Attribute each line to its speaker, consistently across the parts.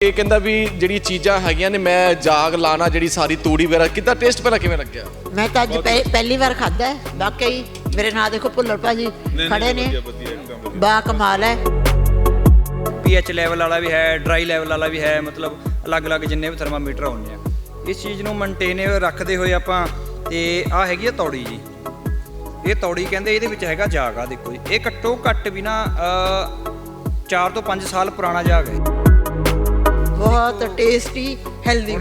Speaker 1: ਇਹ ਕਹਿੰਦਾ ਵੀ ਜਿਹੜੀ ਚੀਜ਼ਾਂ ਹੈਗੀਆਂ ਨੇ ਮੈਂ ਜਾਗ ਲਾਣਾ ਜਿਹੜੀ ਸਾਰੀ ਤੂੜੀ ਵਗੈਰਾ ਕਿੱਦਾਂ ਟੇਸਟ ਪਹਿਲਾਂ ਕਿਵੇਂ ਲੱਗਿਆ?
Speaker 2: ਮੈਂ ਤਾਂ ਅੱਜ ਪਹਿ- ਪਹਿਲੀ ਵਾਰ ਖਾਦਾ ਵਾਕਈ ਮੇਰੇ ਨਾਲ ਦੇਖੋ ਭੁੱਲਰ ਭਾਜੀ ਖੜੇ ਨੇ। ਬਾ ਕਮਾਲ ਹੈ।
Speaker 3: ਪੀਐਚ ਲੈਵਲ ਵਾਲਾ ਵੀ ਹੈ ਡਰਾਈ ਲੈਵਲ ਵਾਲਾ ਵੀ ਹੈ ਮਤਲਬ ਅਲੱਗ-ਅਲੱਗ ਜਿੰਨੇ ਵੀ ਥਰਮਾਮੀਟਰ ਆਉਂਦੇ ਆ। ਇਸ ਚੀਜ਼ ਨੂੰ ਮੇਨਟੇਨ ਰੱਖਦੇ ਹੋਏ ਆਪਾਂ ਤੇ ਆ ਹੈਗੀ ਆ ਤੌੜੀ ਜੀ। ਇਹ ਤੌੜੀ ਕਹਿੰਦੇ ਇਹਦੇ ਵਿੱਚ ਹੈਗਾ ਜਾਗ ਆ ਦੇਖੋ ਜੀ। ਇਹ ਘੱਟੋ ਘੱਟ ਵੀ ਨਾ 4 ਤੋਂ 5 ਸਾਲ ਪੁਰਾਣਾ ਜਾਗ ਹੈ।
Speaker 2: ਬਹੁਤ ਟੇਸਟੀ ਹੈਲਦੀ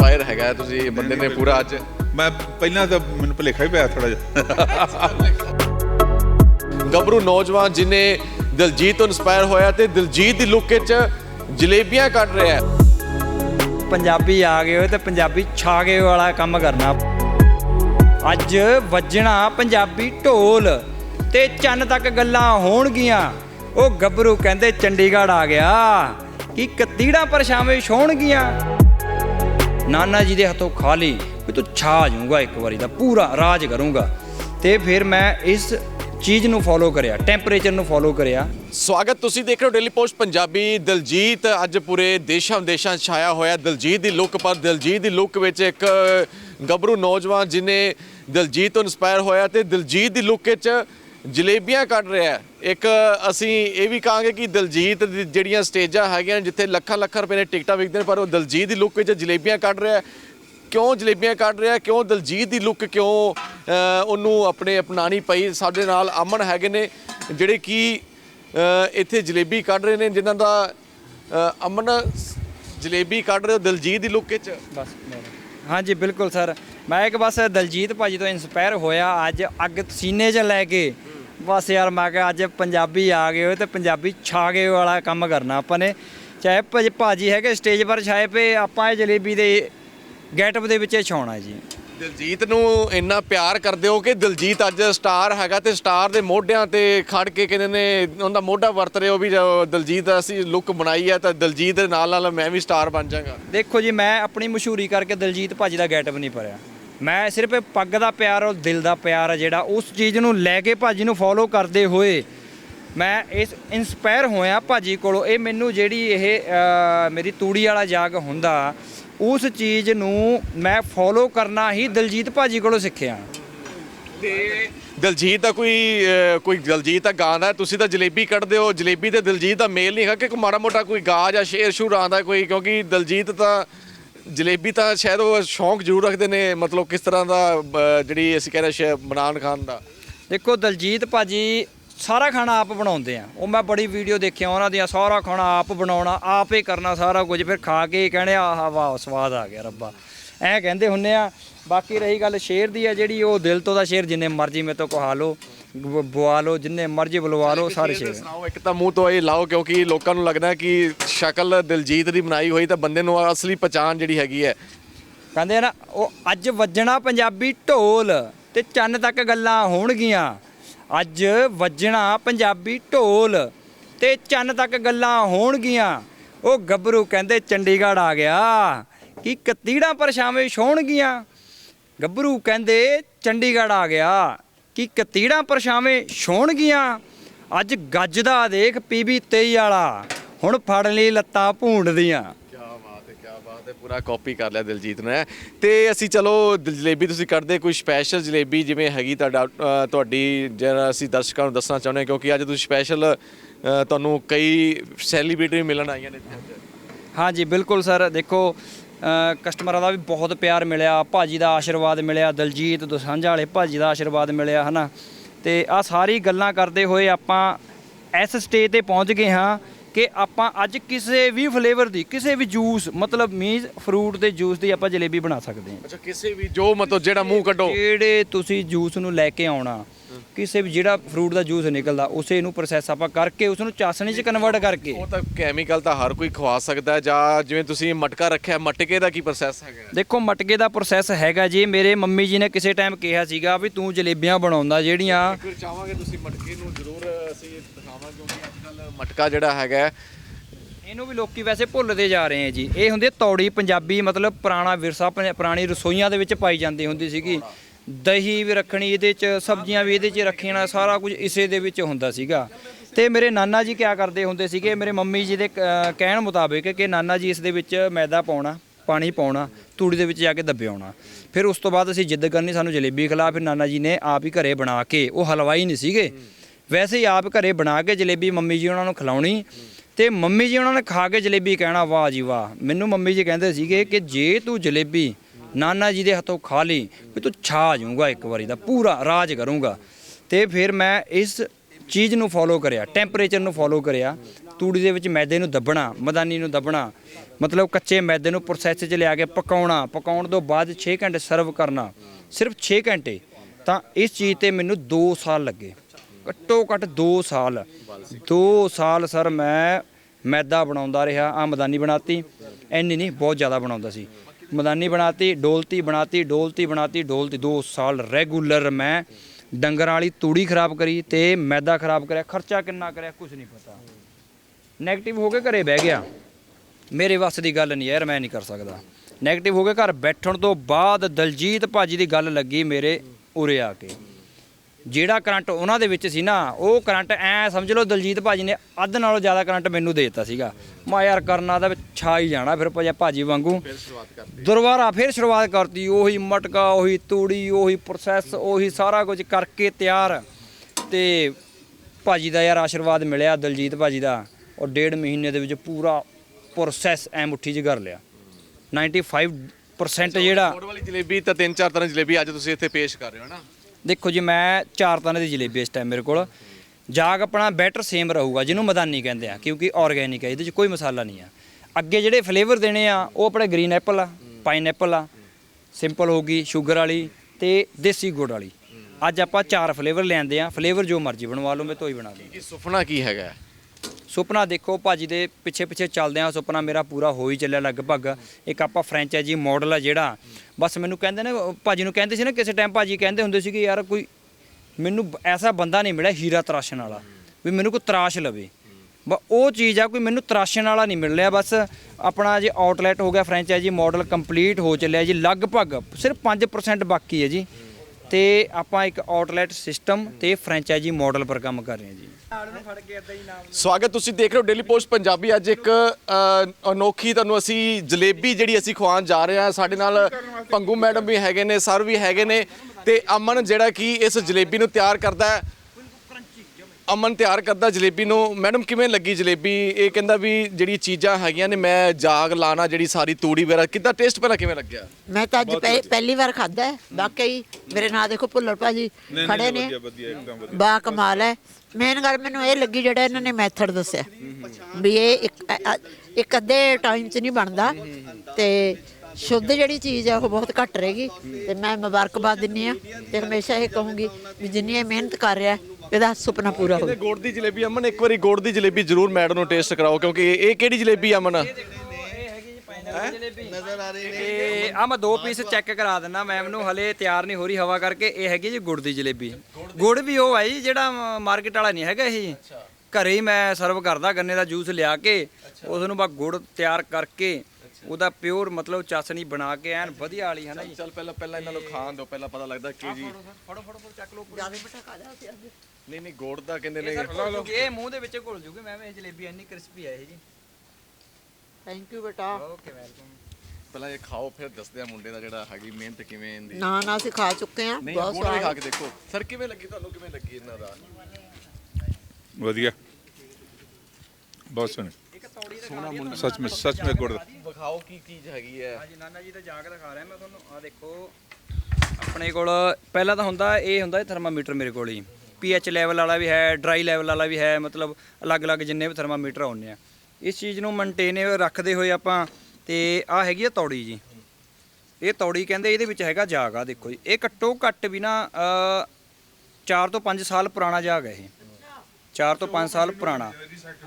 Speaker 1: ਫਾਇਰ ਹੈਗਾ ਹੈ, ਤੁਸੀਂ ਬੰਦੇ ਨੇ ਪੂਰਾ ਅੱਜ।
Speaker 4: ਮੈਂ ਪਹਿਲਾਂ ਤਾਂ ਮੈਨੂੰ ਭੁਲੇਖਾ ਹੀ ਪਿਆ ਥੋੜਾ ਜਿਹਾ।
Speaker 1: ਗੱਭਰੂ ਨੌਜਵਾਨ ਜਿਨੇ ਦਿਲਜੀਤ ਤੋਂ ਇਨਸਪਾਇਰ ਹੋਇਆ ਤੇ ਦਿਲਜੀਤ ਦੀ ਲੁੱਕ ਵਿੱਚ ਜਲੇਬੀਆਂ ਕੱਢ ਰਿਹਾ ਹੈ।
Speaker 3: ਪੰਜਾਬੀ ਆ ਗਏ ਹੋਏ ਤੇ ਪੰਜਾਬੀ ਛਾ ਗਏ ਵਾਲਾ ਕੰਮ ਕਰਨਾ। ਅੱਜ ਵੱਜਣਾ ਪੰਜਾਬੀ ਢੋਲ ਤੇ ਚੰਨ ਤੱਕ ਗੱਲਾਂ ਹੋਣਗੀਆਂ। ਉਹ ਗੱਭਰੂ ਕਹਿੰਦੇ ਚੰਡੀਗੜ੍ਹ ਆ ਗਿਆ। ਕਿ ਕਤੀੜਾਂ ਪਰਛਾਵੇਂ ਛੋਣਗੀਆਂ। ਨਾਨਾ ਜੀ ਦੇ ਹੱਥੋਂ ਖਾ ਲਈ, ਵੀ ਤੂੰ ਛਾ ਜਾਊਗਾ, ਇੱਕ ਵਾਰੀ ਦਾ ਪੂਰਾ ਰਾਜ ਕਰੂੰਗਾ। ਤੇ ਫਿਰ ਮੈਂ ਇਸ ਚੀਜ਼ ਨੂੰ ਫੋਲੋ ਕਰਿਆ ਟੈਂਪਰੇਚਰ ਨੂੰ ਫੋਲੋ ਕਰਿਆ।
Speaker 1: ਸਵਾਗਤ ਤੁਸੀਂ ਦੇਖ ਰਹੇ ਹੋ ਡੇਲੀ ਪੋਸਟ ਪੰਜਾਬੀ। ਦਿਲਜੀਤ ਅੱਜ ਪੂਰੇ ਦੇਸ਼ਾਂ ਵਿਦੇਸ਼ਾਂ ਛਾਇਆ ਹੋਇਆ। ਦਿਲਜੀਤ ਦੀ ਲੁੱਕ ਪਰ ਦਿਲਜੀਤ ਦੀ ਲੁੱਕ ਵਿੱਚ ਇੱਕ ਗੱਭਰੂ ਨੌਜਵਾਨ ਜਿਨੇ ਦਿਲਜੀਤ ਤੋਂ ਇਨਸਪਾਇਰ ਹੋਇਆ ਤੇ ਦਿਲਜੀਤ ਦੀ ਲੁੱਕ ਵਿੱਚ ਜਲੇਬੀਆਂ ਕੱਢ ਰਿਹਾ ਇੱਕ ਅਸੀਂ ਇਹ ਵੀ ਕਹਾਂਗੇ ਕਿ ਦਲਜੀਤ ਦੀ ਜਿਹੜੀਆਂ ਸਟੇਜਾਂ ਹੈਗੀਆਂ ਜਿੱਥੇ ਲੱਖਾਂ ਲੱਖਾਂ ਰੁਪਏ ਦੇ ਟਿਕਟਾਂ ਵਿਕਦੇ ਨੇ, ਪਰ ਉਹ ਦਲਜੀਤ ਦੀ ਲੁੱਕ ਵਿੱਚ ਜਲੇਬੀਆਂ ਕੱਢ ਰਿਹਾ ਕਿਉਂ ਜਲੇਬੀਆਂ ਕੱਢ ਰਿਹਾ ਕਿਉਂ ਦਲਜੀਤ ਦੀ ਲੁੱਕ ਕਿਉਂ ਉਹਨੂੰ ਆਪਣੇ ਅਪਣਾਣੀ ਪਈ? ਸਾਡੇ ਨਾਲ ਅਮਨ ਹੈਗੇ ਨੇ, ਜਿਹੜੇ ਕਿ ਇੱਥੇ ਜਲੇਬੀ ਕੱਢ ਰਹੇ ਨੇ, ਜਿਨ੍ਹਾਂ ਦਾ ਅਮਨ ਜਲੇਬੀ ਕੱਢ ਰਹੇ ਹੋ ਦਲਜੀਤ ਦੀ ਲੁੱਕ ਵਿੱਚ?
Speaker 3: ਬਸ ਹਾਂਜੀ, ਬਿਲਕੁਲ ਸਰ। ਮੈਂ ਇੱਕ ਬਸ ਦਲਜੀਤ ਭਾਜੀ ਤੋਂ ਇਨਸਪਾਇਰ ਹੋਇਆ। ਅੱਜ ਅੱਗ ਸੀਨੇ 'ਚ ਲੈ ਕੇ ਬਸ ਯਾਰ ਮੈਂ ਕਿਹਾ ਅੱਜ ਪੰਜਾਬੀ ਆ ਗਏ ਹੋਏ ਤੇ ਪੰਜਾਬੀ ਛਾ ਗਏ ਵਾਲਾ ਕੰਮ ਕਰਨਾ ਆਪਾਂ ਨੇ। ਚਾਹੇ ਭਾਜੀ ਭਾਜੀ ਹੈਗੇ ਸਟੇਜ ਪਰ ਛਾਏ ਪਏ ਆਪਾਂ ਇਹ ਜਲੇਬੀ ਦੇ ਗੈਟਅਪ ਦੇ ਵਿੱਚ ਛਾਉਣਾ ਜੀ।
Speaker 1: ਦਿਲਜੀਤ ਨੂੰ ਇੰਨਾ ਪਿਆਰ ਕਰਦੇ ਹੋ ਕਿ ਦਿਲਜੀਤ ਅੱਜ ਸਟਾਰ ਹੈਗਾ ਤੇ ਸਟਾਰ ਦੇ ਮੋਢਿਆਂ ਤੇ ਖੜ ਕੇ ਕਹਿੰਦੇ ਨੇ ਉਹਦਾ ਮੋਢਾ ਵਰਤ ਰਹੇ ਹੋ ਵੀ ਦਿਲਜੀਤ ਅਸੀਂ ਲੁੱਕ ਬਣਾਈ ਹੈ ਤਾਂ ਦਿਲਜੀਤ ਦੇ ਨਾਲ ਨਾਲ ਮੈਂ ਵੀ ਸਟਾਰ ਬਣ ਜਾਵਾਂਗਾ
Speaker 3: ਦੇਖੋ ਜੀ ਮੈਂ ਆਪਣੀ ਮਸ਼ਹੂਰੀ ਕਰਕੇ ਦਲਜੀਤ ਭਾਜੀ ਦਾ ਗੈਟਅਪ ਨਹੀਂ ਭਰਿਆ। ਮੈਂ ਸਿਰਫ ਪੱਗ ਦਾ ਪਿਆਰ ਔਰ ਦਿਲ ਦਾ ਪਿਆਰ ਆ ਜਿਹੜਾ ਉਸ ਚੀਜ਼ ਨੂੰ ਲੈ ਕੇ ਭਾਜੀ ਨੂੰ ਫੋਲੋ ਕਰਦੇ ਹੋਏ ਮੈਂ ਇਸ ਇਨਸਪਾਇਰ ਹੋਇਆ ਭਾਜੀ ਕੋਲੋਂ। ਇਹ ਮੈਨੂੰ ਜਿਹੜੀ ਇਹ ਮੇਰੀ ਤੂੜੀ ਵਾਲਾ ਜਾਗ ਹੁੰਦਾ, ਉਸ ਚੀਜ਼ ਨੂੰ ਮੈਂ ਫੋਲੋ ਕਰਨਾ ਹੀ ਦਲਜੀਤ ਭਾਜੀ ਕੋਲੋਂ ਸਿੱਖਿਆ।
Speaker 1: ਤੇ ਦਲਜੀਤ ਦਾ ਕੋਈ ਕੋਈ ਦਲਜੀਤ ਦਾ ਗਾਣਾ ਤੁਸੀਂ ਤਾਂ ਜਲੇਬੀ ਕੱਢਦੇ ਹੋ, ਜਲੇਬੀ ਤੇ ਦਲਜੀਤ ਦਾ ਮੇਲ ਨਹੀਂ ਹੈਗਾ ਕਿ ਕੋਈ ਮਾੜਾ ਮੋਟਾ ਕੋਈ ਗਾ ਜਾਂ ਸ਼ੇਰ ਸ਼ੂਰ ਆਉਂਦਾ ਕੋਈ, ਕਿਉਂਕਿ ਦਲਜੀਤ ਤਾਂ ਜਲੇਬੀ ਤਾਂ ਸ਼ਾਇਦ ਉਹ ਸ਼ੌਂਕ ਜ਼ਰੂਰ ਰੱਖਦੇ ਨੇ, ਮਤਲਬ ਕਿਸ ਤਰ੍ਹਾਂ ਦਾ ਜਿਹੜੀ ਅਸੀਂ ਕਹਿੰਦੇ ਸ਼ੇ ਮਨਾਨ ਖਾਨ ਦਾ।
Speaker 3: ਦੇਖੋ ਦਲਜੀਤ ਭਾਜੀ ਸਾਰਾ ਖਾਣਾ ਆਪ ਬਣਾਉਂਦੇ ਆ। ਉਹ ਮੈਂ ਬੜੀ ਵੀਡੀਓ ਦੇਖਿਆ, ਉਹਨਾਂ ਦੀਆਂ ਸਾਰਾ ਖਾਣਾ ਆਪ ਬਣਾਉਣਾ, ਆਪ ਹੀ ਕਰਨਾ ਸਾਰਾ ਕੁਝ, ਫਿਰ ਖਾ ਕੇ ਕਹਿੰਦੇ ਆਹ ਵਾਹ, ਸਵਾਦ ਆ ਗਿਆ ਰੱਬਾ। ਐ ਕਹਿੰਦੇ ਹੁੰਨੇ ਆ, ਬਾਕੀ ਰਹੀ ਗੱਲ ਸ਼ੇਰ ਦੀ ਆ, ਜਿਹੜੀ ਉਹ ਦਿਲ ਤੋਂ ਦਾ ਸ਼ੇਰ ਜਿੰਨੇ ਮਰਜ਼ੀ ਮੇ ਤੋਂ ਕਹਾ ਲਓ। ਬ- ਬੁਆ ਲਓ ਜਿੰਨੇ ਮਰਜ਼ੀ ਬੁਲਵਾ ਲਓ ਸਾਰੇ ਸ਼ੇਰ
Speaker 1: ਸੁਣਾਓ ਇੱਕ ਤਾਂ ਮੂੰਹ ਤੋਂ ਇਹ ਲਾਓ ਕਿਉਂਕਿ ਲੋਕਾਂ ਨੂੰ ਲੱਗਦਾ ਕਿ ਸ਼ਕਲ ਦਿਲਜੀਤ ਦੀ ਬਣਾਈ ਹੋਈ ਤਾਂ ਬੰਦੇ ਨੂੰ ਅਸਲੀ ਪਛਾਣ ਜਿਹੜੀ ਹੈਗੀ ਹੈ।
Speaker 3: ਕਹਿੰਦੇ ਆ ਨਾ ਉਹ ਅੱਜ ਵੱਜਣਾ ਪੰਜਾਬੀ ਢੋਲ ਤੇ ਚੰਨ ਤੱਕ ਗੱਲਾਂ ਹੋਣਗੀਆਂ। ਅੱਜ ਵੱਜਣਾ ਪੰਜਾਬੀ ਢੋਲ ਤੇ ਚੰਨ ਤੱਕ ਗੱਲਾਂ ਹੋਣਗੀਆਂ। ਉਹ ਗੱਭਰੂ ਕਹਿੰਦੇ ਚੰਡੀਗੜ੍ਹ ਆ ਗਿਆ ਕਿ ਕਤੀੜਾ ਪਰਛਾਵੇਂ ਛੋਣਗੀਆਂ ਗੱਭਰੂ ਕਹਿੰਦੇ ਚੰਡੀਗੜ੍ਹ ਆ ਗਿਆ। ਕਿ ਕਤੀੜਾ ਪਰਛਾਵੇਂ ਛੋਣਗੀਆਂ ਅੱਜ ਗੱਜਦਾ ਦੇਖ ਪੀਬੀ 23 ਵਾਲਾ। ਹੁਣ ਫੜ ਲਈ ਲੱਤਾਂ ਭੂੰਡਦੀਆਂ
Speaker 1: ਹੈ ਪੂਰਾ ਕਾਪੀ ਕਰ ਲਿਆ ਦਿਲਜੀਤ ਨੇ। ਤੇ ਅਸੀਂ ਚਲੋ ਜਲੇਬੀ ਤੁਸੀਂ ਕਰਦੇ ਕੋਈ ਸਪੈਸ਼ਲ ਜਲੇਬੀ ਜਿਵੇਂ ਹੈਗੀ ਤੁਹਾਡਾ ਤੁਹਾਡੀ ਜਿਹੜਾ ਅਸੀਂ ਦਰਸ਼ਕਾਂ ਨੂੰ ਦੱਸਣਾ ਚਾਹੁੰਦੇ ਕਿਉਂਕਿ ਅੱਜ ਤੁਸੀਂ ਸਪੈਸ਼ਲ ਤੁਹਾਨੂੰ ਕਈ ਸੈਲੀਬ੍ਰਿਟੀ ਮਿਲਣ ਆਈਆਂ ਨੇ।
Speaker 3: ਹਾਂਜੀ ਬਿਲਕੁਲ ਸਰ। ਦੇਖੋ ਕਸਟਮਰਾਂ ਦਾ ਵੀ ਬਹੁਤ ਪਿਆਰ ਮਿਲਿਆ ਭਾਜੀ ਦਾ ਆਸ਼ੀਰਵਾਦ ਮਿਲਿਆ ਦਲਜੀਤ ਦੋਸਾਂਝਾ ਵਾਲੇ ਭਾਜੀ ਦਾ ਆਸ਼ੀਰਵਾਦ ਮਿਲਿਆ ਹਨਾ? ਤੇ ਆ ਸਾਰੀ ਗੱਲਾਂ ਕਰਦੇ ਹੋਏ ਆਪਾਂ ਇਸ ਸਟੇਜ ਤੇ ਪਹੁੰਚ ਗਏ ਹਾਂ ਕਿ ਆਪਾਂ ਅੱਜ ਕਿਸੇ ਵੀ ਫਲੇਵਰ ਦੀ ਕਿਸੇ ਵੀ ਜੂਸ ਮਤਲਬ ਮੀਨਸ ਫਰੂਟ ਦੇ ਜੂਸ ਦੀ ਆਪਾਂ ਜਲੇਬੀ ਬਣਾ ਸਕਦੇ ਹਾਂ।
Speaker 1: ਅੱਛਾ ਕਿਸੇ ਵੀ ਜੋ ਮਤਲਬ ਜਿਹੜਾ ਮੂੰਹ ਕੱਢੋ।
Speaker 3: ਜਿਹੜੇ ਤੁਸੀਂ ਜੂਸ ਨੂੰ ਲੈ ਕੇ ਆਉਣਾ ਕਿਸੇ ਵੀ ਜਿਹੜਾ ਫਰੂਟ ਦਾ ਜੂਸ ਨਿਕਲਦਾ ਉਸੇ ਨੂੰ ਪ੍ਰੋਸੈਸ ਆਪਾਂ ਕਰਕੇ ਉਸ ਨੂੰ ਚਾਸਣੀ 'ਚ ਕਨਵਰਟ ਕਰਕੇ।
Speaker 1: ਉਹ ਤਾਂ ਕੈਮੀਕਲ ਤਾਂ ਹਰ ਕੋਈ ਖਵਾ ਸਕਦਾ ਹੈ ਜਾਂ ਜਿਵੇਂ ਤੁਸੀਂ ਮਟਕਾ ਰੱਖਿਆ ਮਟਕੇ ਦਾ ਕੀ ਪ੍ਰੋਸੈਸ ਹੈਗਾ?
Speaker 3: ਦੇਖੋ ਮਟਕੇ ਦਾ ਪ੍ਰੋਸੈਸ ਹੈਗਾ ਜੀ। ਮੇਰੇ ਮੰਮੀ ਜੀ ਨੇ ਕਿਸੇ ਟਾਈਮ ਕਿਹਾ ਸੀਗਾ ਵੀ ਤੂੰ ਜਲੇਬੀਆਂ ਬਣਾਉਂਦਾ ਜਿਹੜੀਆਂ
Speaker 1: ਫਿਰ ਚਾਹਾਂਗੇ ਤੁਸੀਂ ਮਟਕੇ ਨੂੰ ਜ਼ਰੂਰ ਅਸੀਂ ਦਿਖਾਵਾਂਗੇ ਕਿਉਂਕਿ ਅੱਜ ਕੱਲ ਮਟਕਾ ਜਿਹੜਾ ਹੈਗਾ ਹੈ,
Speaker 3: ਇਹਨੂੰ ਵੀ ਲੋਕੀ ਵੈਸੇ ਭੁੱਲਦੇ ਜਾ ਰਹੇ ਆ ਜੀ। ਇਹ ਹੁੰਦੀ ਹੈ ਤੌੜੀ ਪੰਜਾਬੀ ਮਤਲਬ ਪੁਰਾਣਾ ਵਿਰਸਾ ਪੰ- ਪੁਰਾਣੀ ਰਸੋਈਆਂ ਦੇ ਵਿੱਚ ਪਾਈ ਜਾਂਦੀ ਹੁੰਦੀ ਸੀਗੀ। ਦਹੀਂ ਵੀ ਰੱਖਣੀ, ਇਹਦੇ ਚ ਸਬਜ਼ੀਆਂ ਵੀ ਇਹਦੇ ਚ ਰੱਖੀਆਂ ਸਾਰਾ ਕੁਝ ਇਸੇ ਦੇ ਵਿੱਚ ਹੁੰਦਾ ਸੀਗਾ। ਤੇ ਮੇਰੇ ਨਾਨਾ ਜੀ ਕਿਆ ਕਰਦੇ ਹੁੰਦੇ ਸੀਗੇ, ਮੇਰੇ ਮੰਮੀ ਜੀ ਦੇ ਕ- ਕਹਿਣ ਮੁਤਾਬਿਕ ਕਿ ਨਾਨਾ ਜੀ ਇਸ ਦੇ ਵਿੱਚ ਮੈਦਾ ਪਾਉਣਾ, ਪਾਣੀ ਪਾਉਣਾ, ਤੂੜੀ ਦੇ ਵਿੱਚ ਜਾ ਕੇ ਦੱਬੇ ਆਉਣਾ ਫਿਰ ਉਸ ਤੋਂ ਬਾਅਦ ਅਸੀਂ ਜਿੱਦ ਕਰਨੀ, ਸਾਨੂੰ ਜਲੇਬੀ ਖਿਲਾ, ਫਿਰ ਨਾਨਾ ਜੀ ਨੇ ਆਪ ਹੀ ਘਰੇ ਬਣਾ ਕੇ, ਉਹ ਹਲਵਾਈ ਨਹੀਂ ਸੀਗੇ। ਵੈਸੇ ਹੀ ਆਪ ਘਰੇ ਬਣਾ ਕੇ ਜਲੇਬੀ ਮੰਮੀ ਜੀ ਉਹਨਾਂ ਨੂੰ ਖਿਲਾਉਣੀ, ਤੇ ਮੰਮੀ ਜੀ ਉਹਨਾਂ ਨੇ ਖਾ ਕੇ ਜਲੇਬੀ ਕਹਿਣਾ, ਵਾਹ ਜੀ ਵਾਹ। ਮੈਨੂੰ ਮੰਮੀ ਜੀ ਕਹਿੰਦੇ ਸੀਗੇ ਕਿ ਜੇ ਤੂੰ ਜਲੇਬੀ ਨਾਨਾ ਜੀ ਦੇ ਹੱਥੋਂ ਖਾ ਲਈ, ਵੀ ਤੂੰ ਛਾ ਜਾਊਗਾ ਇੱਕ ਵਾਰੀ ਦਾ, ਪੂਰਾ ਰਾਜ ਕਰੂੰਗਾ। ਤੇ ਫਿਰ ਮੈਂ ਇਸ ਚੀਜ਼ ਨੂੰ ਫੋਲੋ ਕਰਿਆ ਟੈਂਪਰੇਚਰ ਨੂੰ ਫੋਲੋ ਕਰਿਆ, ਤੂੜੀ ਦੇ ਵਿੱਚ ਮੈਦੇ ਨੂੰ ਦੱਬਣਾ, ਮਦਾਨੀ ਨੂੰ ਦੱਬਣਾ, ਮਤਲਬ ਕੱਚੇ ਮੈਦੇ ਨੂੰ ਪ੍ਰੋਸੈਸ 'ਚ ਲਿਆ ਕੇ ਪਕਾਉਣਾ, ਪਕਾਉਣ ਤੋਂ ਬਾਅਦ 6 ਘੰਟੇ ਸਰਵ ਕਰਨਾ, ਸਿਰਫ 6 ਘੰਟੇ, ਤਾਂ ਇਸ ਚੀਜ਼ ਤੇ ਮੈਨੂੰ 2 ਸਾਲ ਲੱਗੇ। ਘੱਟੋ ਘੱਟ 2 ਸਾਲ 2 ਸਾਲ ਸਰ ਮੈਂ ਮੈਦਾ ਬਣਾਉਂਦਾ ਰਿਹਾ ਆ ਮਦਾਨੀ ਬਣਾਤੀ ਐਨੀ ਨਹੀਂ, ਬਹੁਤ ਜ਼ਿਆਦਾ ਬਣਾਉਂਦਾ ਸੀ। ਮਦਾਨੀ ਬਣਾਤੀ, ਡੋਲਤੀ ਬਣਾਤੀ ਡੋਲਤੀ ਬਣਾਤੀ, ਡੋਲਤੀ। 2 ਸਾਲ ਰੈਗੂਲਰ ਮੈਂ ਡੰਗਰਾਂ ਵਾਲੀ ਤੂੜੀ ਖਰਾਬ ਕਰੀ ਤੇ ਮੈਦਾ ਖਰਾਬ ਕਰਿਆ, ਖਰਚਾ ਕਿੰਨਾ ਕਰਿਆ ਕੁਝ ਨਹੀਂ ਪਤਾ। ਨੈਗੇਟਿਵ ਹੋ ਕੇ ਘਰੇ ਬਹਿ ਗਿਆ। ਮੇਰੇ ਵੱਸ ਦੀ ਗੱਲ ਨਹੀਂ ਯਾਰ, ਮੈਂ ਨਹੀਂ ਕਰ ਸਕਦਾ। ਨੈਗੇਟਿਵ ਹੋ ਕੇ ਘਰ ਬੈਠਣ ਤੋਂ ਬਾਅਦ ਦਲਜੀਤ ਭਾਜੀ ਦੀ ਗੱਲ ਲੱਗੀ ਮੇਰੇ ਉਰੇ ਆ ਕੇ। ਜਿਹੜਾ ਕਰੰਟ ਉਹਨਾਂ ਦੇ ਵਿੱਚ ਸੀ ਨਾ ਉਹ ਕਰੰਟ ਐ ਸਮਝ ਲਓ ਦਲਜੀਤ ਭਾਜੀ ਨੇ ਅੱਧ ਨਾਲੋਂ ਜ਼ਿਆਦਾ ਕਰੰਟ ਮੈਨੂੰ ਦੇ ਦਿੱਤਾ ਸੀਗਾ। ਮੈਂ ਯਾਰ ਕਰਨਾ ਤਾਂ ਛਾ ਹੀ ਜਾਣਾ ਫਿਰ ਭਾਜੀ ਭਾਜੀ ਵਾਂਗੂ ਦੁਰਬਾਰਾ ਫਿਰ ਸ਼ੁਰੂਆਤ ਕਰਤੀ ਉਹੀ ਮਟਕਾ ਉਹੀ ਤੂੜੀ ਉਹੀ ਪ੍ਰੋਸੈਸ ਉਹੀ ਸਾਰਾ ਕੁਝ ਕਰਕੇ ਤਿਆਰ। ਤੇ ਭਾਜੀ ਦਾ ਯਾਰ ਆਸ਼ੀਰਵਾਦ ਮਿਲਿਆ ਦਲਜੀਤ ਭਾਜੀ ਦਾ ਔਰ ਡੇਢ ਮਹੀਨੇ ਦੇ ਵਿੱਚ ਪੂਰਾ ਪ੍ਰੋਸੈਸ ਐ ਮੁੱਠੀ 'ਚ ਕਰ ਲਿਆ। 95% ਜਿਹੜਾ
Speaker 1: ਵਾਲੀ ਜਲੇਬੀ ਤਾਂ ਤਿੰਨ ਚਾਰ ਤਰ੍ਹਾਂ ਦੀ ਜਲੇਬੀ ਅੱਜ ਤੁਸੀਂ ਇੱਥੇ ਪੇਸ਼ ਕਰ ਰਹੇ ਹੋ ਨਾ।
Speaker 3: ਦੇਖੋ ਜੀ ਮੈਂ ਚਾਰ ਤਰ੍ਹਾਂ ਦੀ ਜਲੇਬੀ ਇਸ ਟਾਈਮ ਮੇਰੇ ਕੋਲ। ਜਾਗ ਆਪਣਾ ਬੈਟਰ ਸੇਮ ਰਹੂਗਾ ਜਿਹਨੂੰ ਮਦਾਨੀ ਕਹਿੰਦੇ ਆ ਕਿਉਂਕਿ ਆਰਗੇਨਿਕ ਹੈ ਇਹਦੇ 'ਚ ਕੋਈ ਮਸਾਲਾ ਨਹੀਂ ਆ। ਅੱਗੇ ਜਿਹੜੇ ਫਲੇਵਰ ਦੇਣੇ ਆ ਉਹ ਆਪਣੇ ਗ੍ਰੀਨ ਐਪਲ ਆ ਪਾਈਨਐਪਲ ਆ ਸਿੰਪਲ ਹੋਗੀ ਸ਼ੂਗਰ ਵਾਲੀ ਤੇ ਦੇਸੀ ਗੁੜ ਵਾਲੀ। ਅੱਜ ਆਪਾਂ ਚਾਰ ਫਲੇਵਰ ਲਿਆਂਦੇ ਆ ਫਲੇਵਰ ਜੋ ਮਰਜ਼ੀ ਬਣਵਾ ਲਓ ਮੈਂ ਤੋਂ ਹੀ ਬਣਾ ਦੂੰ
Speaker 1: ਸੁਪਨਾ ਕੀ ਹੈਗਾ? ਹੈ?
Speaker 3: ਸੁਪਨਾ ਦੇਖੋ ਭਾਜੀ ਦੇ ਪਿੱਛੇ ਪਿੱਛੇ ਚੱਲਦੇ ਆ ਸੁਪਨਾ ਮੇਰਾ ਪੂਰਾ ਹੋ ਹੀ ਚੱਲਿਆ ਲਗਭਗ। ਇੱਕ ਆਪਾਂ ਫਰੈਂਚਾਈਜ਼ੀ ਮਾਡਲ ਆ ਜਿਹੜਾ ਬਸ ਮੈਨੂੰ ਕਹਿੰਦੇ ਨੇ ਉਹ ਭਾਜੀ ਨੂੰ ਕਹਿੰਦੇ ਸੀ ਨਾ, ਕਿਸੇ ਟਾਈਮ ਭਾਜੀ ਕਹਿੰਦੇ ਹੁੰਦੇ ਸੀ ਕਿ ਯਾਰ ਕੋਈ ਮੈਨੂੰ ਐਸਾ ਬੰਦਾ ਨਹੀਂ ਮਿਲਿਆ ਹੀਰਾ ਤਰਾਸ਼ਣ ਵਾਲਾ, ਵੀ ਮੈਨੂੰ ਕੋਈ ਤਰਾਸ਼ ਲਵੇ। ਬ ਉਹ ਚੀਜ਼ ਆ, ਕੋਈ ਮੈਨੂੰ ਤਰਾਸ਼ਣ ਵਾਲਾ ਨਹੀਂ ਮਿਲ ਰਿਹਾ। ਬਸ ਆਪਣਾ ਜੇ ਆਊਟਲੈਟ ਹੋ ਗਿਆ ਫਰੈਂਚਾਈਜ਼ੀ ਮਾਡਲ ਕੰਪਲੀਟ ਹੋ ਚੱਲਿਆ ਜੀ, ਲਗਭਗ ਸਿਰਫ 5% ਬਾਕੀ ਹੈ ਜੀ। ਤੇ ਆਪਾਂ ਇੱਕ ਆਊਟਲੈਟ ਸਿਸਟਮ ਤੇ ਫਰੈਂਚਾਈਜ਼ੀ ਮਾਡਲ ਪਰ ਕੰਮ ਕਰ ਰਹੇ ਹਾਂ ਜੀ।
Speaker 1: ਸਵਾਗਤ ਤੁਸੀਂ ਦੇਖ ਰਹੇ ਹੋ ਡੇਲੀ ਪੋਸਟ ਪੰਜਾਬੀ। ਅੱਜ ਇੱਕ ਅ, ਅਨੋਖੀ ਤੁਹਾਨੂੰ ਅਸੀਂ ਜਲੇਬੀ ਜਿਹੜੀ ਅਸੀਂ ਖਵਾਉਣ ਜਾ ਰਹੇ ਹਾਂ ਸਾਡੇ ਨਾਲ ਪੰਗੂ ਮੈਡਮ ਵੀ ਹੈਗੇ ਨੇ ਸਰ ਵੀ ਹੈਗੇ ਨੇ ਤੇ ਅਮਨ ਜਿਹੜਾ ਕਿ ਇਸ ਜਲੇਬੀ ਨੂੰ ਤਿਆਰ ਕਰਦਾ ਹੈ। ਅਮਨ ਤਿਆਰ ਕਰਦਾ ਜਲੇਬੀ ਨੂੰ। ਮੈਡਮ ਕਿਵੇਂ ਲੱਗੀ ਜਲੇਬੀ? ਇਹ ਕਹਿੰਦਾ ਵੀ ਜਿਹੜੀ ਚੀਜ਼ਾਂ ਹੈਗੀਆਂ ਨੇ ਮੈਂ ਜਾਗ ਲਾਣਾ ਜਿਹੜੀ ਸਾਰੀ ਤੂੜੀ ਵਗੈਰਾ। ਕਿੱਦਾਂ ਟੇਸਟ ਪਹਿਲਾਂ ਕਿਵੇਂ ਲੱਗਿਆ?
Speaker 2: ਮੈਂ ਤਾਂ ਅੱਜ ਪਹਿ- ਪਹਿਲੀ ਵਾਰ ਖਾਦਾ ਹੈ। ਵਾਕਈ ਮੇਰੇ ਨਾਲ ਦੇਖੋ ਭੁੱਲਰ ਭਾਜੀ ਖੜੇ ਨੇ। ਬਾ ਕਮਾਲ ਹੈ। ਮੇਨ ਗੱਲ ਮੈਨੂੰ ਇਹ ਲੱਗੀ ਜਿਹੜਾ ਇਹਨਾਂ ਨੇ ਮੈਥਡ ਦੱਸਿਆ। ਵੀ ਇਹ ਇੱਕ ਅ- ਅ- ਇੱਕ ਅੱਧੇ ਟਾਈਮ 'ਚ ਨਹੀਂ ਬਣਦਾ। ਤੇ ਸ਼ੁੱਧ ਜਿਹੜੀ ਚੀਜ਼ ਹੈ ਉਹ ਬਹੁਤ ਘੱਟ ਰਹੇਗੀ। ਤੇ ਮੈਂ ਮੁਬਾਰਕਬਾਦ ਦਿੰਨੀ ਆ ਤੇ ਹਮੇਸ਼ਾ ਇਹ ਕਹੂੰਗੀ ਵੀ ਜਿੰਨੀ ਇਹ ਮਿਹਨਤ ਕਰ ਰਿਹਾ ਇਹਦਾ ਸੁਪਨਾ ਪੂਰਾ ਹੋਵੇ
Speaker 1: ਗੁੜ ਦੀ ਜਲੇਬੀ ਅਮਨ ਇੱਕ ਵਾਰੀ ਗੁੜ ਦੀ ਜਲੇਬੀ ਜ਼ਰੂਰ ਮੈਡਮ ਨੂੰ ਟੇਸਟ ਕਰਾਓ ਕਿਉਂਕਿ ਇਹ ਕਿਹੜੀ ਜਲੇਬੀ ਅਮਨ?
Speaker 3: ਤੇ ਆ ਮੈਂ ਦੋ ਪੀਸ ਚੈੱਕ ਕਰਾ ਦਿੰਦਾ ਮੈਮ ਨੂੰ ਹਲੇ ਤਿਆਰ ਨਹੀਂ ਹੋ ਰਹੀ ਹਵਾ ਕਰਕੇ ਇਹ ਹੈਗੀ ਜੀ ਗੁੜ ਦੀ ਜਲੇਬੀ। ਗੁੜ ਵੀ ਉਹ ਹੈ ਜੀ ਜਿਹੜਾ ਮਾਰਕੀਟ ਵਾਲਾ ਨਹੀਂ ਹੈਗਾ ਇਹ। ਘਰੇ ਹੀ ਮੈਂ ਸਰਵ ਕਰਦਾ ਗੰਨੇ ਦਾ ਜੂਸ ਲਿਆ ਕੇ ਉਸ ਨੂੰ ਗੁੜ ਤਿਆਰ ਕਰਕੇ ਉਹਦਾ ਪਿਓਰ ਮਤਲਬ ਚਾਸਣੀ ਬਣਾ ਕੇ ਐਨ ਵਧੀਆ ਵਾਲੀ ਹੈ ਨਾ ਜੀ?
Speaker 1: ਚੱਲ ਪਹਿਲਾਂ ਪਹਿਲਾਂ ਇਹਨਾਂ ਨੂੰ ਖਾਣ ਦਿਓ ਪਹਿਲਾਂ ਪਤਾ ਲੱਗਦਾ ਕਿ ਜੀ।
Speaker 3: ਫੜੋ ਫੜੋ ਫੜੋ ਚੱਕ ਲਓ
Speaker 2: ਜ਼ਿਆਦਾ ਮਿੱਠਾ ਖਾ ਲਿਆ ਸੀ ਅੱਜ।
Speaker 1: ਨਹੀਂ ਨਹੀਂ ਗੁੜ ਦਾ ਕਹਿੰਦੇ ਨੇ।
Speaker 3: ਇਹ ਮੂੰਹ ਦੇ ਵਿੱਚ ਘੁਲ ਜੂਗੀ ਮੈਮ ਇਹ ਜਲੇਬੀ ਇੰਨੀ ਕ੍ਰਿਸਪੀ ਹੈ ਇਹ ਜੀ।
Speaker 2: ਥੈਂਕ ਯੂ ਬੇਟਾ।
Speaker 3: ਓਕੇ ਵੈਲਕਮ
Speaker 1: ਪਹਿਲਾਂ ਇਹ ਖਾਓ ਫਿਰ ਦੱਸਦੇ ਆ ਮੁੰਡੇ ਦਾ ਜਿਹੜਾ ਹੈਗੀ ਮਿਹਨਤ ਕਿਵੇਂ ਇਹਦੀ
Speaker 2: ਨਾ ਨਾ ਅਸੀਂ ਖਾ ਚੁੱਕੇ
Speaker 1: ਨਹੀਂ
Speaker 2: ਬਹੁਤ
Speaker 1: ਵੀ ਖਾ
Speaker 2: ਸਵਾਦ।
Speaker 1: ਕੇ ਦੇਖੋ। ਸਰ ਕਿਵੇਂ ਲੱਗੀ ਤੁਹਾਨੂੰ ਕਿਵੇਂ ਲੱਗੀ ਇਹਨਾਂ ਦਾ?
Speaker 4: ਵਧੀਆ। ਬਹੁਤ ਸੋਹਣੇ।
Speaker 3: ਸੋਨਾ ਮੁੰਡਾ।
Speaker 4: ਸੱਚ ਵਿੱਚ ਸੱਚ ਵਿੱਚ ਗੁੜ ਦਾ
Speaker 1: ਕੀ ਚੀਜ਼ ਹੈਗੀ ਹੈ।
Speaker 3: ਹਾਂਜੀ, ਨਾਨਾ ਜੀ ਤਾਂ ਜਾ ਕੇ ਦਿਖਾ ਰਿਹਾ ਮੈਂ ਤੁਹਾਨੂੰ। ਆ ਦੇਖੋ, ਆਪਣੇ ਕੋਲ ਪਹਿਲਾਂ ਤਾਂ ਹੁੰਦਾ ਇਹ ਹੁੰਦਾ ਥਰਮਾਮੀਟਰ ਮੇਰੇ ਕੋਲ ਹੀ। ਪੀਐਚ ਲੈਵਲ ਵਾਲਾ ਵੀ ਹੈ ਡਰਾਈ ਲੈਵਲ ਵਾਲਾ ਵੀ ਹੈ, ਮਤਲਬ ਅਲੱਗ-ਅਲੱਗ ਜਿੰਨੇ ਵੀ ਥਰਮਾਮੀਟਰ ਆਉਂਦੇ ਆ। ਇਸ ਚੀਜ਼ ਨੂੰ ਮੇਨਟੇਨ ਰੱਖਦੇ ਹੋਏ ਆਪਾਂ ਤੇ ਆ ਹੈਗੀ ਆ ਤੌੜੀ ਜੀ। ਇਹ ਤੌੜੀ ਕਹਿੰਦੇ ਇਹਦੇ ਵਿੱਚ ਹੈਗਾ ਜਾਗ ਆ ਦੇਖੋ ਜੀ। ਇਹ ਘੱਟੋ ਘੱਟ ਵੀ ਨਾ 4 ਤੋਂ 5 ਸਾਲ ਪੁਰਾਣਾ ਜਾਗ ਹੈ ਇਹ। 4 ਤੋਂ 5 ਸਾਲ ਪੁਰਾਣਾ।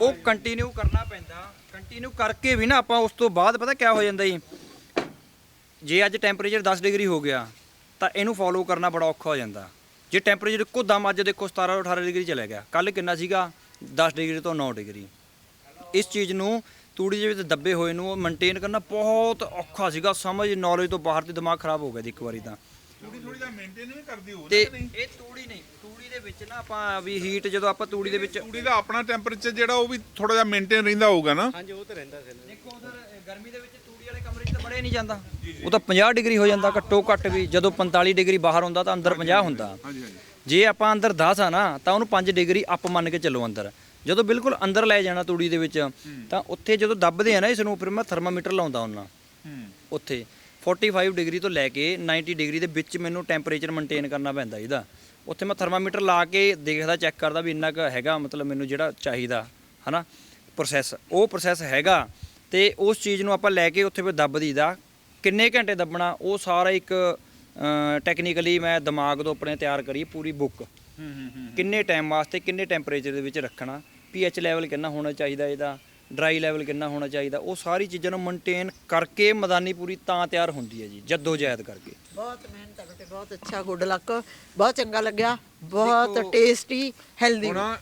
Speaker 3: ਉਹ ਕੰਟੀਨਿਊ ਕਰਨਾ ਪੈਂਦਾ। ਕੰਟੀਨਿਊ ਕਰਕੇ ਵੀ ਨਾ ਆਪਾਂ ਉਸ ਤੋਂ ਬਾਅਦ ਪਤਾ ਕਿਆ ਹੋ ਜਾਂਦਾ ਜੀ? ਜੇ ਅੱਜ ਟੈਂਪਰੇਚਰ 10 ਡਿਗਰੀ ਹੋ ਗਿਆ, ਤਾਂ ਇਹਨੂੰ ਫੋਲੋ ਕਰਨਾ ਬੜਾ ਔਖਾ ਹੋ ਜਾਂਦਾ। ਜੇ ਟੈਂਪਰੇਚਰ ਇੱਕੋ ਦਮ ਅੱਜ ਦੇਖੋ 17 18 ਡਿਗਰੀ ਚਲਾ ਗਿਆ। ਕੱਲ ਕਿੰਨਾ ਸੀਗਾ? 10 ਡਿਗਰੀ ਤੋਂ 9 ਡਿਗਰੀ। ਇਸ ਚੀਜ਼ ਨੂੰ ਤੂੜੀ ਦੇ ਵਿੱਚ ਦੱਬੇ ਹੋਏ ਨੂੰ ਉਹ ਮੇਨਟੇਨ ਕਰਨਾ ਬਹੁਤ ਔਖਾ ਸੀਗਾ। ਸਮਝ ਨੌਲੇਜ ਤੋਂ ਬਾਹਰ ਤੇ ਦਿਮਾਗ ਖਰਾਬ ਹੋ ਗਿਆ ਜੀ ਇੱਕ ਵਾਰੀ ਤਾਂ।
Speaker 4: ਥੋੜੀ ਥੋੜੀ ਦਾ ਮੇਨਟੇਨ ਵੀ ਕਰਦੀ ਹੋ
Speaker 3: ਤੇ ਇਹ ਤੂੜੀ ਨਹੀਂ ਤੂੜੀ ਦੇ ਵਿੱਚ ਨਾ ਆਪਾਂ ਵੀ ਹੀਟ ਜਦੋਂ ਆਪਾਂ ਤੂੜੀ ਦੇ ਵਿੱਚ
Speaker 4: ਤੂੜੀ ਦਾ ਆਪਣਾ ਟੈਂਪਰੇਚਰ ਜਿਹੜਾ ਉਹ ਵੀ ਥੋੜਾ ਜਿਹਾ ਮੇਨਟੇਨ ਰਹਿੰਦਾ ਹੋਊਗਾ ਨਾ।
Speaker 3: ਦੇਖੋ ਉਧਰ ਗਰਮੀ ਦੇ ਵਿੱਚ ਤੂੜੀ ਵਾਲੇ ਕਮਰੇ 'ਚ ਤਾਂ ਬੜੇ ਨਹੀਂ ਜਾਂਦਾ। ਉਹ ਤਾਂ 50 ਡਿਗਰੀ ਹੋ ਜਾਂਦਾ ਘੱਟੋ ਘੱਟ ਵੀ। ਜਦੋਂ 45 ਡਿਗਰੀ ਬਾਹਰ ਹੁੰਦਾ ਤਾਂ ਅੰਦਰ 50 ਹੁੰਦਾ।
Speaker 4: ਹਾਂਜੀ ਹਾਂਜੀ।
Speaker 3: ਜੇ ਆਪਾਂ ਅੰਦਰ 10 ਆ ਨਾ ਤਾਂ ਉਹਨੂੰ 5 ਡਿਗਰੀ ਅਪ ਮੰਨ ਕੇ ਚੱਲੋ ਅੰਦਰ। ਜਦੋਂ ਬਿਲਕੁਲ ਅੰਦਰ ਲੈ ਜਾਣਾ ਤੂੜੀ ਦੇ ਵਿੱਚ ਤਾਂ ਉੱਥੇ ਜਦੋਂ ਦੱਬਦੇ ਆ ਨਾ ਇਸ ਨੂੰ ਫਿਰ ਮੈਂ ਥਰਮਾਮੀਟਰ ਲਾਉਂਦਾ ਹੁੰਦਾ
Speaker 4: ਹੂੰ।
Speaker 3: ਉੱਥੇ। 45 ਡਿਗਰੀ ਤੋਂ ਲੈ ਕੇ 90 ਡਿਗਰੀ ਦੇ ਵਿੱਚ ਮੈਨੂੰ ਟੈਂਪਰੇਚਰ ਮੇਨਟੇਨ ਕਰਨਾ ਪੈਂਦਾ ਇਹਦਾ। ਉੱਥੇ ਮੈਂ ਥਰਮਾਮੀਟਰ ਲਾ ਕੇ ਦੇਖਦਾ ਚੈੱਕ ਕਰਦਾ ਵੀ ਇੰਨਾ ਕੁ ਹੈਗਾ ਮਤਲਬ ਮੈਨੂੰ ਜਿਹੜਾ ਚਾਹੀਦਾ ਹਨਾ? ਪ੍ਰੋਸੈਸ ਉਹ ਪ੍ਰੋਸੈਸ ਹੈਗਾ ਤੇ ਉਸ ਚੀਜ਼ ਨੂੰ ਆਪਾਂ ਲੈ ਕੇ ਉੱਥੇ ਫਿਰ ਦੱਬ ਦਈਦਾ ਕਿੰਨੇ ਘੰਟੇ ਦੱਬਣਾ ਉਹ ਸਾਰਾ ਇੱਕ ਟੈਕਨੀਕਲੀ ਮੈਂ ਦਿਮਾਗ ਤੋਂ ਆਪਣੇ ਤਿਆਰ ਕਰੀ ਪੂਰੀ ਬੁੱਕ
Speaker 4: ਹੂੰ ਹੂੰ ਹੂੰ
Speaker 3: ਕਿੰਨੇ ਟਾਈਮ ਵਾਸਤੇ ਕਿੰਨੇ ਟੈਂਪਰੇਚਰ ਦੇ ਵਿੱਚ ਰੱਖਣਾ ਪੀਐਚ ਲੈਵਲ ਕਿੰਨਾ ਹੋਣਾ ਚਾਹੀਦਾ ਇਹਦਾ ਡਰਾਈ ਲੈਵਲ ਕਿੰਨਾ ਹੋਣਾ ਚਾਹੀਦਾ ਉਹ ਸਾਰੀ ਚੀਜ਼ਾਂ ਨੂੰ ਮੇਨਟੇਨ ਕਰਕੇ ਮਦਾਨੀ ਪੂਰੀ ਤਾਂ ਤਿਆਰ ਹੁੰਦੀ ਹੈ ਜੀ ਜੱਦੋ ਜਹਿਦ ਕਰਕੇ।
Speaker 2: ਬਹੁਤ ਮਿਹਨਤ ਬੇਟੇ ਬਹੁਤ ਅੱਛਾ ਗੁੱਡ ਲੱਕ ਬਹੁਤ ਚੰਗਾ ਲੱਗਿਆ ਬਹੁਤ ਟੇਸਟੀ ਹੈਲਦੀ
Speaker 4: ਹੁਣ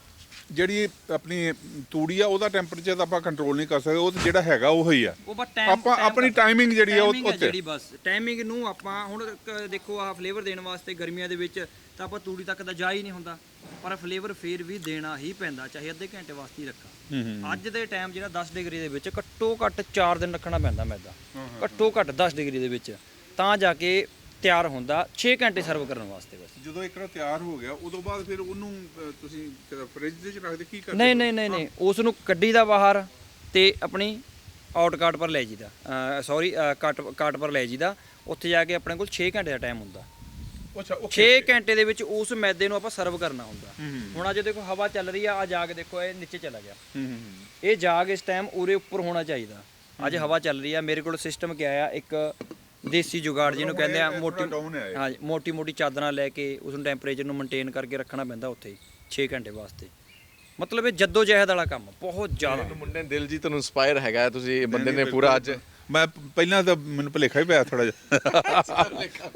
Speaker 4: ਜਿਹੜੀ ਆਪਣੀ ਤੂੜੀ ਆ ਉਹਦਾ ਟੈਂਪਰੇਚਰ ਤਾਂ ਆਪਾਂ ਕੰਟਰੋਲ ਨਹੀਂ ਕਰ ਸਕਦੇ ਉਹ ਤਾਂ ਜਿਹੜਾ ਹੈਗਾ ਉਹ ਹੀ ਆ।
Speaker 3: ਉਹ ਬਸ
Speaker 4: ਆਪਾਂ ਆਪਣੀ ਟਾਈਮਿੰਗ ਜਿਹੜੀ ਆ ਉਹ ਉੱਤੇ।
Speaker 3: ਜਿਹੜੀ ਬਸ ਟਾਈਮਿੰਗ ਨੂੰ ਆਪਾਂ ਹੁਣ ਦੇਖੋ ਆਹ ਫਲੇਵਰ ਦੇਣ ਵਾਸਤੇ ਗਰਮੀਆਂ ਦੇ ਵਿੱਚ ਤਾਂ ਆਪਾਂ ਤੂੜੀ ਤੱਕ ਤਾਂ ਜਾ ਹੀ ਨਹੀਂ ਹੁੰਦਾ। ਪਰ ਫਲੇਵਰ ਫੇਰ ਵੀ ਦੇਣਾ ਹੀ ਪੈਂਦਾ ਚਾਹੇ ਅੱਧੇ ਘੰਟੇ ਵਾਸਤੇ ਹੀ ਰੱਖਾਂ। ਅੱਜ ਦੇ ਟਾਈਮ ਜਿਹੜਾ 10 ਡਿਗਰੀ ਦੇ ਵਿੱਚ ਘੱਟੋ ਘੱਟ 4 ਦਿਨ ਰੱਖਣਾ ਪੈਂਦਾ ਮੈਦਾ। ਘੱਟੋ ਘੱਟ 10 ਡਿਗਰੀ ਦੇ ਵਿੱਚ। ਤਾਂ ਜਾ ਕੇ ਤਿਆਰ ਹੁੰਦਾ 6 ਘੰਟੇ ਸਰਵ ਕਰਨ ਵਾਸਤੇ ਬਸ।
Speaker 4: ਜਦੋਂ ਇੱਕ ਵਾਰ ਤਿਆਰ ਹੋ ਗਿਆ ਉਦੋਂ ਬਾਅਦ ਫਿਰ ਉਹਨੂੰ ਤੁਸੀਂ ਫ੍ਰਿਜ ਦੇ ਵਿੱਚ ਰੱਖਦੇ ਕੀ ਕਰਦੇ?
Speaker 3: ਨਹੀਂ ਨਹੀਂ ਨਹੀਂ ਨਹੀਂ। ਉਸ ਨੂੰ ਕੱਢੀ ਦਾ ਬਾਹਰ ਤੇ ਆਪਣੀ ਆਊਟ ਕਾਰਟ ਪਰ ਲੈ ਜੀਦਾ ਸੌਰੀ ਕਾਟ ਕਾਟ ਪਰ ਲੈ ਜੀਦਾ ਉੱਥੇ ਜਾ ਕੇ ਆਪਣੇ ਕੋਲ 6 ਘੰਟੇ ਦਾ ਟਾਈਮ ਹੁੰਦਾ।
Speaker 4: ਅੱਛਾ ਉਹ
Speaker 3: 6 ਘੰਟੇ ਦੇ ਵਿੱਚ ਉਸ ਮੈਦੇ ਨੂੰ ਆਪਾਂ ਸਰਵ ਕਰਨਾ ਹੁੰਦਾ। ਹੁਣ ਅੱਜ ਦੇਖੋ ਹਵਾ ਚੱਲ ਰਹੀ ਆ ਆ ਜਾਗ ਦੇਖੋ ਇਹ ਨੀਚੇ ਚਲਾ ਗਿਆ। ਇਹ ਜਾਗ ਇਸ ਟਾਈਮ ਉਰੇ ਉੱਪਰ ਹੋਣਾ ਚਾਹੀਦਾ। ਅੱਜ ਹਵਾ ਚੱਲ ਰਹੀ ਆ ਮੇਰੇ ਕੋਲ ਸਿਸਟਮ ਕਿਆ ਆ ਇੱਕ ਦੇਸੀ ਜੁਗਾੜ ਜਿਹਨੂੰ ਕਹਿੰਦੇ ਆ ਮੋਟੀ। ਹਾਂਜੀ ਮੋਟੀ ਮੋਟੀ ਚਾਦਰਾਂ ਲੈ ਕੇ ਉਸ ਨੂੰ ਟੈਂਪਰੇਚਰ ਨੂੰ ਮੇਨਟੇਨ ਕਰਕੇ ਰੱਖਣਾ ਪੈਂਦਾ ਉੱਥੇ ਹੀ 6 ਘੰਟੇ ਵਾਸਤੇ। ਮਤਲਬ ਇਹ ਜੱਦੋ ਜਹਿਦ ਵਾਲਾ ਕੰਮ ਬਹੁਤ ਜ਼ਿਆਦਾ।
Speaker 1: ਮੁੰਡੇ ਨੇ ਦਿਲ ਜੀ ਤੁਹਾਨੂੰ ਇਨਸਪਾਇਰ ਹੈਗਾ ਤੁਸੀਂ ਇਹ ਬੰਦੇ ਨੇ ਪੂਰਾ ਅੱਜ
Speaker 4: ਮੈਂ ਪਹਿਲਾਂ ਤਾਂ ਮੈਨੂੰ ਭੁਲੇਖਾ ਹੀ ਪਿਆ ਥੋੜਾ ਜਿਹਾ।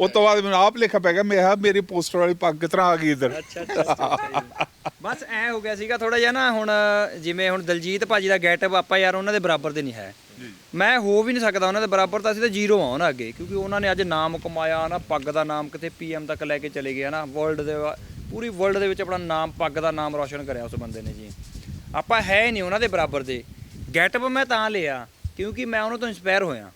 Speaker 4: ਉਸ ਤੋਂ ਬਾਅਦ ਮੈਨੂੰ ਆਪ ਭੁਲੇਖਾ ਪੈ ਗਿਆ। ਮੈਂ ਕਿਹਾ ਮੇਰੀ ਪੋਸਟਰ ਵਾਲੀ ਪੱਗ ਕਿਸ ਤਰ੍ਹਾਂ ਆ ਗਈ ਇੱਧਰ?
Speaker 3: ਅੱਛਾ ਅੱਛਾ ਬਸ ਐ ਹੋ ਗਿਆ ਸੀਗਾ ਥੋੜਾ ਜਿਹਾ ਨਾ ਹੁਣ ਜਿਵੇਂ ਹੁਣ ਦਲਜੀਤ ਭਾਜੀ ਦਾ ਗੈਟਅਪ ਆਪਾਂ ਯਾਰ ਉਹਨਾਂ ਦੇ ਬਰਾਬਰ ਦੇ ਨਹੀਂ ਹੈ। ਮੈਂ ਹੋ ਵੀ ਨਹੀਂ ਸਕਦਾ ਉਹਨਾਂ ਦੇ ਬਰਾਬਰ ਤਾਂ ਅਸੀਂ ਤਾਂ ਜ਼ੀਰੋ ਆ ਉਹਨਾਂ ਅੱਗੇ ਕਿਉਂਕਿ ਉਹਨਾਂ ਨੇ ਅੱਜ ਨਾਮ ਕਮਾਇਆ ਨਾ ਪੱਗ ਦਾ ਨਾਮ ਕਿਤੇ ਪੀਐਮ ਤੱਕ ਲੈ ਕੇ ਚਲੇ ਗਏ ਨਾ। ਵਰਲਡ ਦੇ ਪੂਰੀ ਵਰਲਡ ਦੇ ਵਿੱਚ ਆਪਣਾ ਨਾਮ ਪੱਗ ਦਾ ਨਾਮ ਰੌਸ਼ਨ ਕਰਿਆ ਉਸ ਬੰਦੇ ਨੇ ਜੀ। ਆਪਾਂ ਹੈ ਹੀ ਨਹੀਂ ਉਹਨਾਂ ਦੇ ਬਰਾਬਰ ਦੇ। ਗੈਟਅਪ ਮੈਂ ਤਾਂ ਲਿਆ। ਕਿਉਂਕਿ ਮੈਂ ਉਹਨਾਂ ਤੋਂ ਇੰਸਪਾਇਰ ਹੋਇਆ।